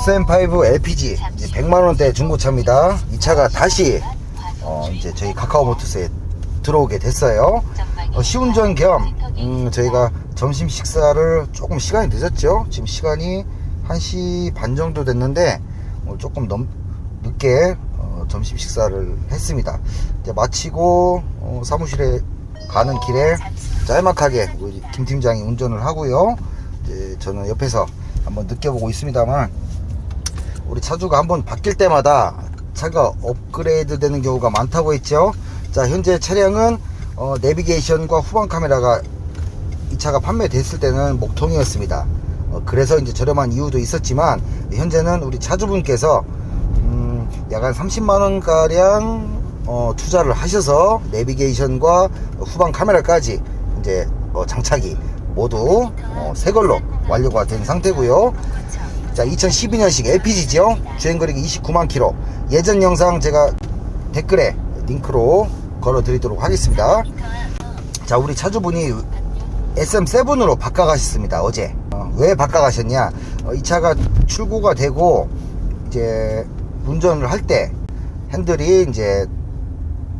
SM5 LPG 이제 100만 원대 중고차입니다. 이 차가 다시 어, 이제 저희 카카오모터스에 들어오게 됐어요. 어, 시운전 겸 음, 저희가 점심 식사를 조금 시간이 늦었죠. 지금 시간이 1시 반 정도 됐는데 어, 조금 넘, 늦게 어, 점심 식사를 했습니다. 이제 마치고 어, 사무실에 가는 길에 짤막하게 우리 김 팀장이 운전을 하고요. 저는 옆에서 한번 느껴보고 있습니다만 우리 차주가 한번 바뀔 때마다 차가 업그레이드 되는 경우가 많다고 했죠. 자, 현재 차량은 어, 내비게이션과 후방 카메라가 이 차가 판매됐을 때는 목통이었습니다. 어, 그래서 이제 저렴한 이유도 있었지만 현재는 우리 차주분께서 음, 약한 30만 원 가량 어, 투자를 하셔서 내비게이션과 후방 카메라까지 이제 어, 장착이 모두 어, 새 걸로 완료가 된 상태고요. 자, 2012년식 LPG죠. 주행거리가 29만 킬로. 예전 영상 제가 댓글에 링크로 걸어 드리도록 하겠습니다. 자, 우리 차주분이 SM7으로 바꿔가셨습니다. 어제. 어, 왜 바꿔가셨냐? 어, 이 차가 출고가 되고 이제 운전을 할 때 핸들이 이제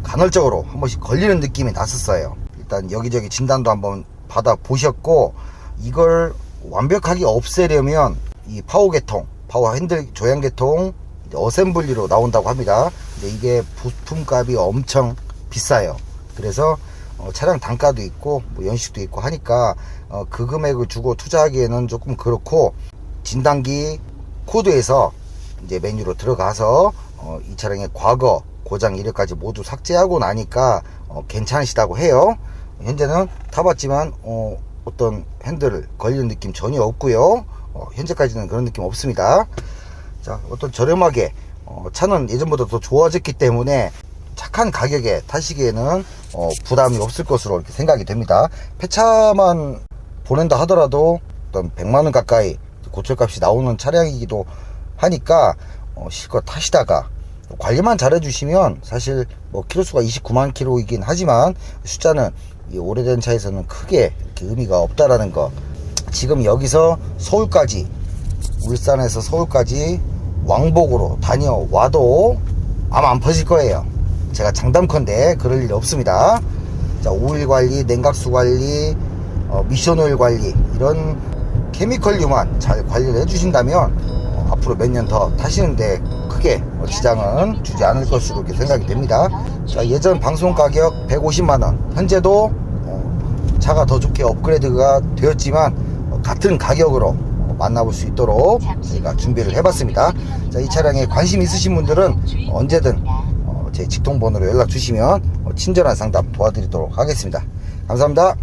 간헐적으로 한 번씩 걸리는 느낌이 났었어요. 일단 여기저기 진단도 한번 받아 보셨고 이걸 완벽하게 없애려면 이 파워 계통, 파워 핸들 조향 계통 어셈블리로 나온다고 합니다. 근데 이게 부품값이 엄청 비싸요. 그래서 어, 차량 단가도 있고 뭐 연식도 있고 하니까 어, 그 금액을 주고 투자하기에는 조금 그렇고 진단기 코드에서 이제 메뉴로 들어가서 어, 이 차량의 과거 고장 이력까지 모두 삭제하고 나니까 어, 괜찮으시다고 해요. 현재는 타봤지만 어, 어떤 핸들 걸리는 느낌 전혀 없고요. 어, 현재까지는 그런 느낌 없습니다. 자, 어떤 저렴하게 어, 차는 예전보다 더 좋아졌기 때문에 착한 가격에 타시기에는 어, 부담이 없을 것으로 이렇게 생각이 됩니다. 폐차만 보낸다 하더라도 어떤 100만 원 가까이 고철값이 나오는 차량이기도 하니까 어, 실컷 타시다가 관리만 잘해주시면 사실 뭐 키로수가 29만 킬로이긴 하지만 숫자는 이 오래된 차에서는 크게 이렇게 의미가 없다라는 거. 지금 여기서 서울까지 울산에서 서울까지 왕복으로 다녀와도 아마 안 퍼질 거예요. 제가 장담컨대 그럴 일 없습니다. 자, 오일 관리, 냉각수 관리, 어, 미션 오일 관리 이런 케미컬류만 잘 관리를 해주신다면 어, 앞으로 몇 년 더 타시는데 크게 어, 지장은 주지 않을 것으로 생각이 됩니다. 자, 예전 방송 가격 150만 원, 현재도 어, 차가 더 좋게 업그레이드가 되었지만 어, 같은 가격으로 어, 만나볼 수 있도록 저희가 준비를 해봤습니다. 자, 이 차량에 관심 있으신 분들은 언제든 어, 제 직통번호로 연락 주시면 어, 친절한 상담 도와드리도록 하겠습니다. 감사합니다.